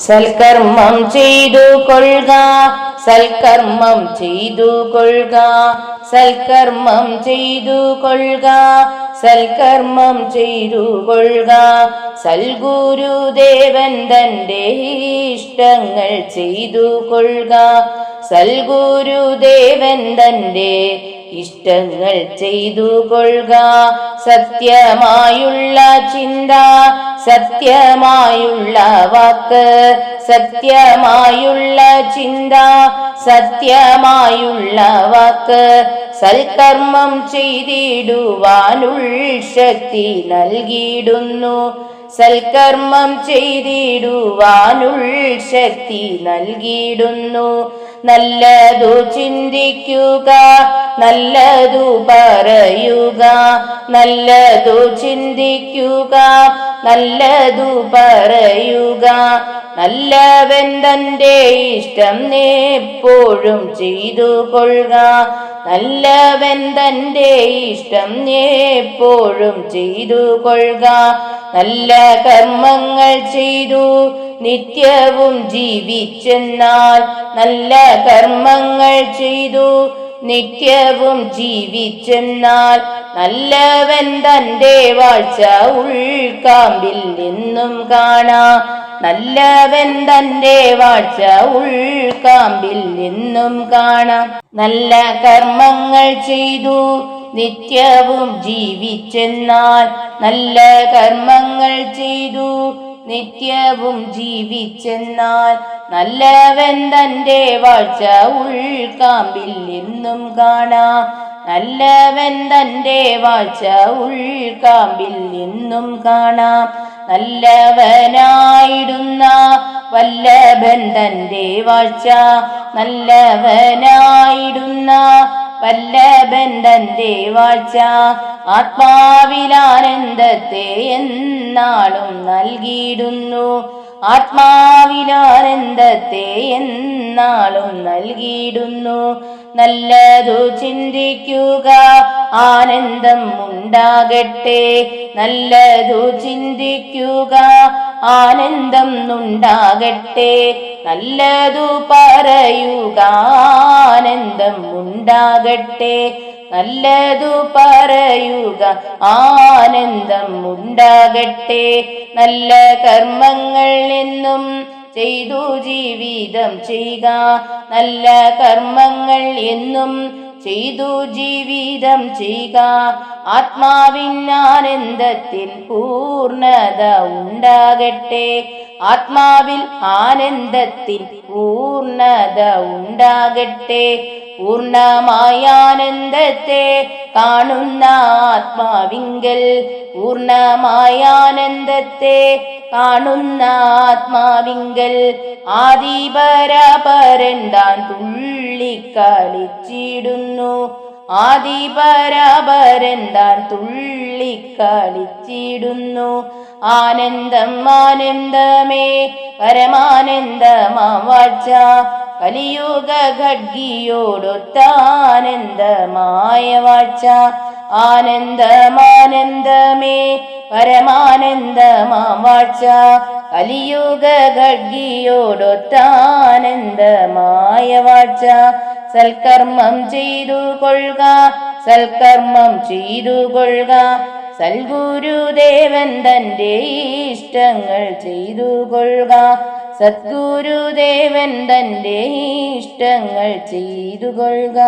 സൽക്കർമ്മം ചെയ്തു കൊള്ളുക. സൽക്കർമ്മം ചെയ്തു കൊള്ളുക. സൽക്കർമ്മം ചെയ്തു കൊള്ളുക. സൽക്കർമ്മം ചെയ്തു കൊള്ളുക. സൽഗുരുദേവൻ തന്റെ ഇഷ്ടങ്ങൾ ചെയ്തു കൊള്ളുക. സൽഗുരുദേവൻ തന്റെ ഇഷ്ടങ്ങൾ ചെയ്തു കൊള്ളുക. സത്യമായുള്ള ചിന്ത സത്യമായുള്ള വാക്ക് സത്യമായുള്ള ചിന്ത സത്യമായുള്ള വാക്ക് സൽക്കർമ്മം ചെയ്തിടുവാനുൾ ശക്തി നൽകിയിടുന്നു. സൽക്കർമ്മം ചെയ്തിടുവാനുൾ ശക്തി നൽകിയിടുന്നു. നല്ലതു ചിന്തിക്കുക നല്ലതു പറയുക നല്ലതു ചിന്തിക്കുക നല്ലതു പറയുക. നല്ലവൻ തന്റെ ഇഷ്ടം എപ്പോഴും ചെയ്തു കൊള്ളുക. നല്ലവൻ തന്റെ ഇഷ്ടം എപ്പോഴും ചെയ്തു കൊള്ളുക. നല്ല കർമ്മങ്ങൾ ചെയ്തു നിത്യവും ജീവിച്ചെന്നാൽ നല്ല കർമ്മങ്ങൾ ചെയ്തു നിത്യവും ജീവിച്ചെന്നാൽ നല്ലവൻ തന്റെ വാഴ്ച ഉൾക്കാമ്പിൽ നിന്നും കാണാ. നല്ലവൻ തന്റെ വാഴ്ച ഉൾക്കാമ്പിൽ നിന്നും കാണാം. നല്ല കർമ്മങ്ങൾ ചെയ്തു നിത്യവും ജീവിച്ചെന്നാൽ നല്ല കർമ്മങ്ങൾ ചെയ്തു നിത്യവും ജീവിച്ചെന്നാൽ നല്ലവൻ തന്റെ വാഴ്ച ഉൾക്കാമ്പിൽ നിന്നും കാണാം. നല്ലവൻ തന്റെ വാഴ്ച ഉൾക്കാമ്പിൽ നിന്നും കാണാം. നല്ലവനായിടുന്ന വല്ലഭൻ തന്റെ വാഴ്ച. നല്ലവനായിടുന്ന വല്ലഭൻ തന്റെ വാഴ്ച. ആത്മാവിലാനന്ദത്തെ എന്നാളും നൽകിയിടുന്നു. ആത്മാവിലാനന്ദത്തെ എന്നാളും നൽകിയിടുന്നു. നല്ലതു ചിന്തിക്കുക ആനന്ദം ഉണ്ടാകട്ടെ. നല്ലതു ചിന്തിക്കുക ആനന്ദം ഉണ്ടാകട്ടെ. നല്ലതു പറയുക ആനന്ദം ഉണ്ടാകട്ടെ. നല്ലതു പറയുക ആനന്ദം ഉണ്ടാകട്ടെ. നല്ല കർമ്മങ്ങൾ എന്നും ചെയ്തു ജീവിതം ചെയ്യുക. നല്ല കർമ്മങ്ങൾ എന്നും ചെയ്തു ജീവിതം ചെയ്യുക. ആത്മാവിനാനന്ദത്തിൽ പൂർണത ഉണ്ടാകട്ടെ. ആത്മാവിൽ ആനന്ദത്തിൽ പൂർണത ഉണ്ടാകട്ടെ പൂർണമായ ആനന്ദത്തെ കാണുന്ന ആത്മാവിങ്കൽ പൂർണമായ ആനന്ദത്തെ കാണുന്ന ആത്മാവിങ്കൽ ആദിപരപരണ്ടാൻ താൻ തുള്ളിക്കളിച്ചിടുന്നു ആദിപരപരണ്ടാൻ തുള്ളി തുള്ളിക്കളിച്ചിടുന്നു. ആനന്ദം ആനന്ദമേ പരമാനന്ദമാം കലിയുഗ ഖഡ്ഗിയോടൊത്താനന്ദമായ വാഴ്ച ആനന്ദമാനന്ദമേ പരമാനന്ദമാം കലിയുഗ ഖഡ്ഗിയോടൊത്താനന്ദമായ വാഴ്ച സൽക്കർമ്മം ചെയ്തു കൊള്ളുക സൽക്കർമ്മം ചെയ്തു കൊള്ളുക സൽഗുരുദേവൻ തന്റെ ഇഷ്ടങ്ങൾ ചെയ്തു കൊള്ളുക സദ്ഗുരുദേവൻ തന്റെ ഇഷ്ടങ്ങൾ ചെയ്തു കൊള്ളുക